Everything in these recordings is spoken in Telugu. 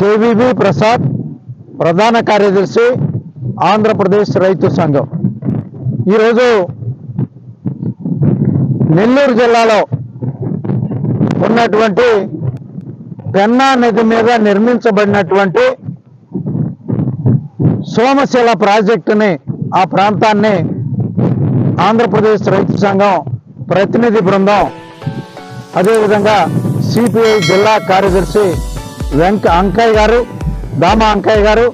కేవీబీ ప్రసాద్ ప్రధాన కార్యదర్శి ఆంధ్రప్రదేశ్ రైతు సంఘం. ఈరోజు నెల్లూరు జిల్లాలో ఉన్నటువంటి పెన్నా నది మీద నిర్మించబడినటువంటి సోమశిల ప్రాజెక్టుని ఆ ప్రాంతాన్ని ఆంధ్రప్రదేశ్ రైతు సంఘం ప్రతినిధి బృందం అదేవిధంగా సిపిఐ జిల్లా కార్యదర్శి వెంక అంకయ్య గారు దామ అంకయ్య గారు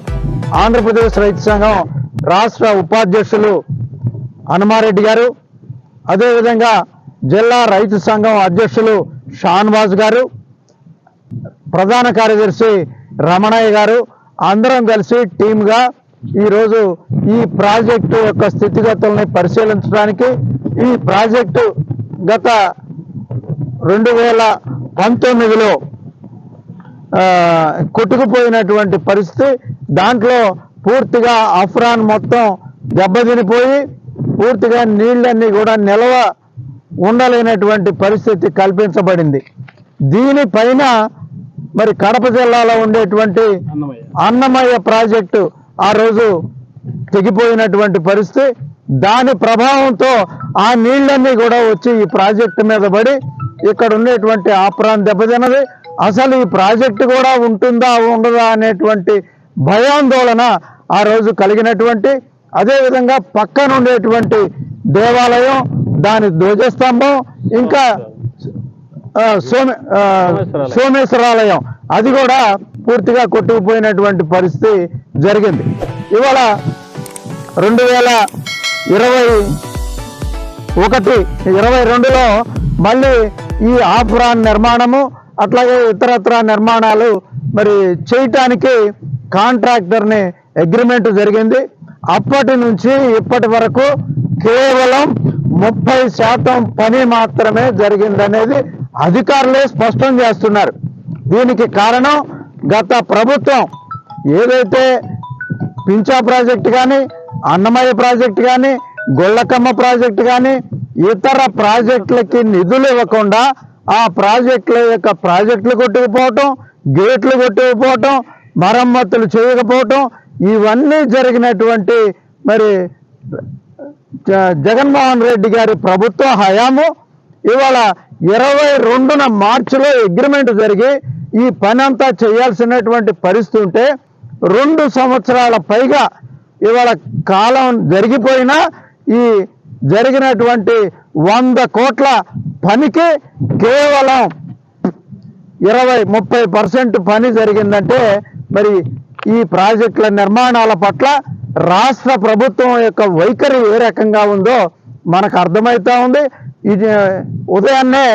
ఆంధ్రప్రదేశ్ రైతు సంఘం రాష్ట్ర ఉపాధ్యక్షులు హనుమారెడ్డి గారు అదేవిధంగా జిల్లా రైతు సంఘం అధ్యక్షులు షాన్వాజ్ గారు ప్రధాన కార్యదర్శి రమణయ్య గారు అందరం కలిసి టీమ్గా ఈరోజు ఈ ప్రాజెక్టు యొక్క స్థితిగతుల్ని పరిశీలించడానికి ఈ ప్రాజెక్టు గత రెండు వేల పంతొమ్మిదిలో కొట్టుకుపోయినటువంటి పరిస్థితి. దాంట్లో పూర్తిగా అఫ్రాన్ మొత్తం దెబ్బతినిపోయి పూర్తిగా నీళ్ళన్నీ కూడా నిల్వ ఉండలేనటువంటి పరిస్థితి కల్పించబడింది. దీనిపైన మరి కడప జిల్లాలో ఉండేటువంటి అన్నమయ్య ప్రాజెక్టు ఆ రోజు తెగిపోయినటువంటి పరిస్థితి. దాని ప్రభావంతో ఆ నీళ్ళన్నీ కూడా వచ్చి ఈ ప్రాజెక్టు మీద పడి ఇక్కడ ఉండేటువంటి ఆప్రాన్ దెబ్బతిన్నది. అసలు ఈ ప్రాజెక్టు కూడా ఉంటుందా ఉండదా అనేటువంటి భయాందోళన ఆ రోజు కలిగినటువంటి అదేవిధంగా పక్కన ఉండేటువంటి దేవాలయం దాని ధ్వజస్తంభం ఇంకా సోమే సోమేశ్వరాలయం. అది కూడా పూర్తిగా కొట్టుకుపోయినటువంటి పరిస్థితి జరిగింది. ఇవాళ రెండు వేల ఇరవై ఒకటి ఇరవై రెండులో మళ్ళీ ఈ ఆఫ్రాన్ నిర్మాణము అట్లాగే ఇతరత్ర నిర్మాణాలు మరి చేయటానికి కాంట్రాక్టర్ని అగ్రిమెంట్ జరిగింది. అప్పటి నుంచి ఇప్పటి వరకు కేవలం ముప్పై శాతం పని మాత్రమే జరిగిందనేది అధికారులే స్పష్టం చేస్తున్నారు. దీనికి కారణం గత ప్రభుత్వం ఏదైతే పించా ప్రాజెక్ట్ కానీ అన్నమయ్య ప్రాజెక్ట్ కానీ గొళ్ళకమ్మ ప్రాజెక్ట్ కానీ ఇతర ప్రాజెక్టులకి నిధులు ఇవ్వకుండా ఆ ప్రాజెక్టుల యొక్క ప్రాజెక్టులు కొట్టుకుపోవటం గేట్లు కొట్టుకుపోవటం మరమ్మతులు చేయకపోవటం ఇవన్నీ జరిగినటువంటి మరి జ- జగన్మోహన్ రెడ్డి గారి ప్రభుత్వ హయాము. ఇవాళ ఇరవై రెండున మార్చిలో అగ్రిమెంట్ జరిగి ఈ పని అంతా చేయాల్సినటువంటి పరిస్థితి ఉంటే రెండు సంవత్సరాల పైగా ఇవాళ కాలం జరిగిపోయినా ఈ జరిగినటువంటి వంద కోట్ల పనికి కేవలం ఇరవై ముప్పై పర్సెంట్ పని జరిగిందంటే మరి ఈ ప్రాజెక్టుల నిర్మాణాల పట్ల రాష్ట్ర ప్రభుత్వం యొక్క వైఖరి ఏ రకంగా ఉందో మనకు అర్థమవుతా ఉంది. ఇది ఉదయాన్నే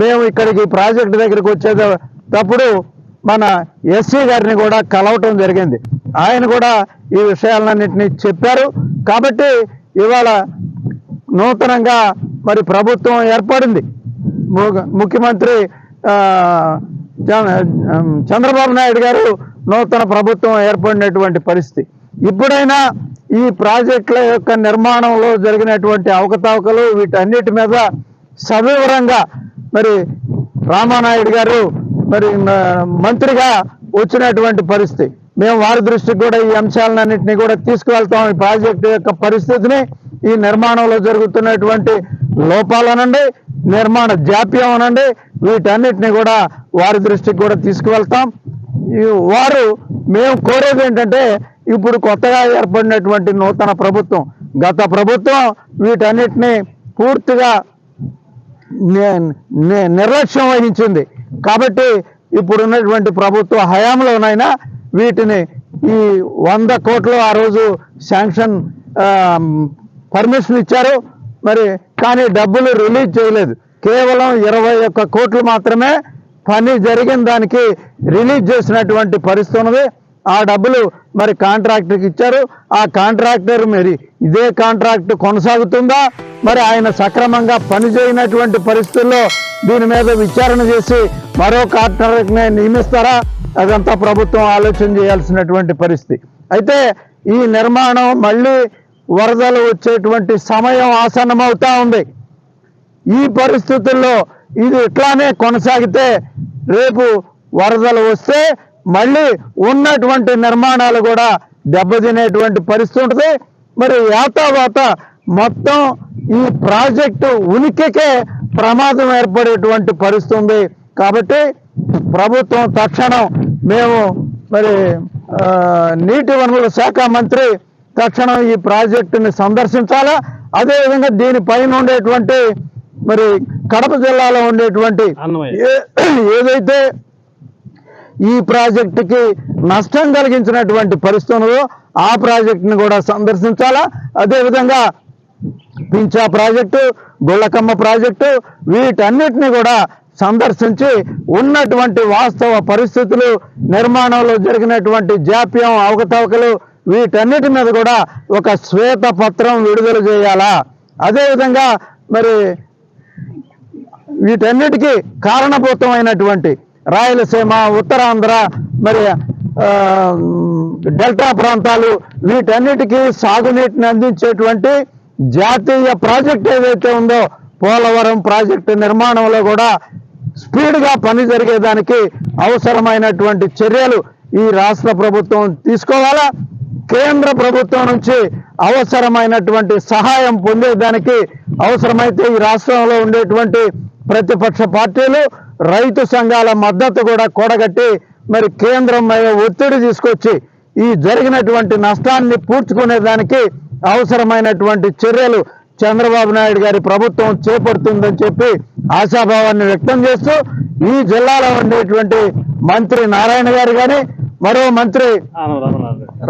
మేము ఇక్కడికి ప్రాజెక్ట్ దగ్గరికి వచ్చేటప్పుడు మన ఎస్సీ గారిని కూడా కలవటం జరిగింది. ఆయన కూడా ఈ విషయాలన్నింటినీ చెప్పారు. కాబట్టి ఇవాళ నూతనంగా మరి ప్రభుత్వం ఏర్పడింది. ముఖ్యమంత్రి చంద్రబాబు నాయుడు గారు నూతన ప్రభుత్వం ఏర్పడినటువంటి పరిస్థితి. ఇప్పుడైనా ఈ ప్రాజెక్టుల యొక్క నిర్మాణంలో జరిగినటువంటి అవకతవకలు వీటన్నిటి మీద సవివరంగా మరి రామానాయుడు గారు మరి మ- మంత్రిగా వచ్చినటువంటి పరిస్థితి. మేము వారి దృష్టికి కూడా ఈ అంశాలన్నింటినీ కూడా తీసుకువెళ్తాం. ఈ ప్రాజెక్టు యొక్క పరిస్థితిని ఈ నిర్మాణంలో జరుగుతున్నటువంటి లోపాలనండి నిర్మాణ జాప్యం అనండి వీటన్నిటిని కూడా వారి దృష్టికి కూడా తీసుకువెళ్తాం. ఈ వారు మేము కోరేది ఏంటంటే ఇప్పుడు కొత్తగా ఏర్పడినటువంటి నూతన ప్రభుత్వం గత ప్రభుత్వం వీటన్నిటిని పూర్తిగా ని- నిర్లక్ష్యం వహించింది. కాబట్టి ఇప్పుడు ఉన్నటువంటి ప్రభుత్వ హయాంలోనైనా వీటిని ఈ వంద కోట్లు ఆ రోజు శాంక్షన్ పర్మిషన్ ఇచ్చారు. మరి కానీ డబ్బులు రిలీజ్ చేయలేదు. కేవలం ఇరవై ఒక్క కోట్లు మాత్రమే పని జరిగిన దానికి రిలీజ్ చేసినటువంటి పరిస్థితి ఉన్నది. ఆ డబ్బులు మరి కాంట్రాక్టర్కి ఇచ్చారు. ఆ కాంట్రాక్టర్ మరి ఇదే కాంట్రాక్ట్ కొనసాగుతుందా? మరి ఆయన సక్రమంగా పని చేయనటువంటి పరిస్థితుల్లో దీని మీద విచారణ చేసి మరో కాంట్రాక్ట్ని నియమిస్తారా? అదంతా ప్రభుత్వం ఆలోచన చేయాల్సినటువంటి పరిస్థితి. అయితే ఈ నిర్మాణం మళ్ళీ వరదలు వచ్చేటువంటి సమయం ఆసన్నమవుతా ఉంది. ఈ పరిస్థితుల్లో ఇది ఇట్లానే కొనసాగితే రేపు వరదలు వస్తే మళ్ళీ ఉన్నటువంటి నిర్మాణాలు కూడా దెబ్బతినేటువంటి పరిస్థితి ఉంటుంది. మరి యాతావాత మొత్తం ఈ ప్రాజెక్టు ఉనికికే ప్రమాదం ఏర్పడేటువంటి పరిస్థితి ఉంది. కాబట్టి ప్రభుత్వం తక్షణం మేము మరి నీటి వనరుల శాఖ మంత్రి తక్షణం ఈ ప్రాజెక్టుని సందర్శించాలా? అదేవిధంగా దీనిపైన ఉండేటువంటి మరి కడప జిల్లాలో ఉండేటువంటి ఏదైతే ఈ ప్రాజెక్టుకి నష్టం కలిగించినటువంటి పరిస్థితి ఉన్నదో ఆ ప్రాజెక్టుని కూడా సందర్శించాలా? అదేవిధంగా పించా ప్రాజెక్టు గుళ్ళకమ్మ ప్రాజెక్టు వీటన్నిటిని కూడా సందర్శించి ఉన్నటువంటి వాస్తవ పరిస్థితులు నిర్మాణంలో జరిగినటువంటి జాప్యం అవకతవకలు వీటన్నిటి మీద కూడా ఒక శ్వేత పత్రం విడుదల చేయాలా? అదేవిధంగా మరి వీటన్నిటికీ కారణభూతమైనటువంటి రాయలసీమ ఉత్తరాంధ్ర మరి డెల్టా ప్రాంతాలు వీటన్నిటికీ సాగునీటిని అందించేటువంటి జాతీయ ప్రాజెక్ట్ ఏదైతే ఉందో పోలవరం ప్రాజెక్టు నిర్మాణంలో కూడా స్పీడ్గా పని జరిగేదానికి అవసరమైనటువంటి చర్యలు ఈ రాష్ట్ర ప్రభుత్వం తీసుకోవాలా? కేంద్ర ప్రభుత్వం నుంచి అవసరమైనటువంటి సహాయం పొందేదానికి అవసరమైతే ఈ రాష్ట్రంలో ఉండేటువంటి ప్రతిపక్ష పార్టీలు రైతు సంఘాల మద్దతు కూడా కూడగట్టి మరి కేంద్రం మీద ఒత్తిడి తీసుకొచ్చి ఈ జరిగినటువంటి నష్టాన్ని పూడ్చుకునే దానికి అవసరమైనటువంటి చర్యలు చంద్రబాబు నాయుడు గారి ప్రభుత్వం చేపడుతుందని చెప్పి ఆశాభావాన్ని వ్యక్తం చేస్తూ ఈ జిల్లాలో ఉండేటువంటి మంత్రి నారాయణ గారు కానీ మరో మంత్రి ఆనం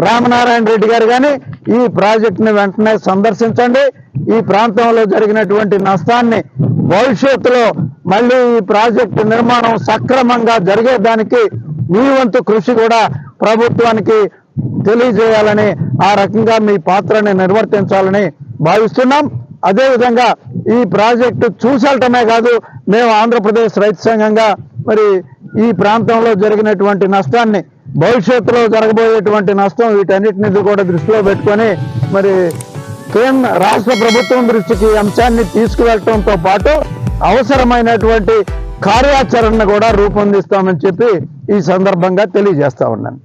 రామనారాయణ రెడ్డి గారు కానీ ఈ ప్రాజెక్టుని వెంటనే సందర్శించండి. ఈ ప్రాంతంలో జరిగినటువంటి నష్టాన్ని భవిష్యత్తులో మళ్ళీ ఈ ప్రాజెక్టు నిర్మాణం సక్రమంగా జరిగేదానికి మీ వంతు కృషి కూడా ప్రభుత్వానికి తెలియజేయాలని ఆ రకంగా మీ పాత్రని నిర్వర్తించాలని భావిస్తున్నాం. అదేవిధంగా ఈ ప్రాజెక్టు చూసటమే కాదు మేము ఆంధ్రప్రదేశ్ రైతు సంఘంగా మరి ఈ ప్రాంతంలో జరిగినటువంటి నష్టాన్ని భవిష్యత్తులో జరగబోయేటువంటి నష్టం వీటన్నిటిని కూడా దృష్టిలో పెట్టుకొని మరి కేంద్ర రాష్ట్ర ప్రభుత్వం దృష్టికి అంశాన్ని తీసుకువెళ్ళటంతో పాటు అవసరమైనటువంటి కార్యాచరణను కూడా రూపొందిస్తామని చెప్పి ఈ సందర్భంగా తెలియజేస్తా ఉన్నాను.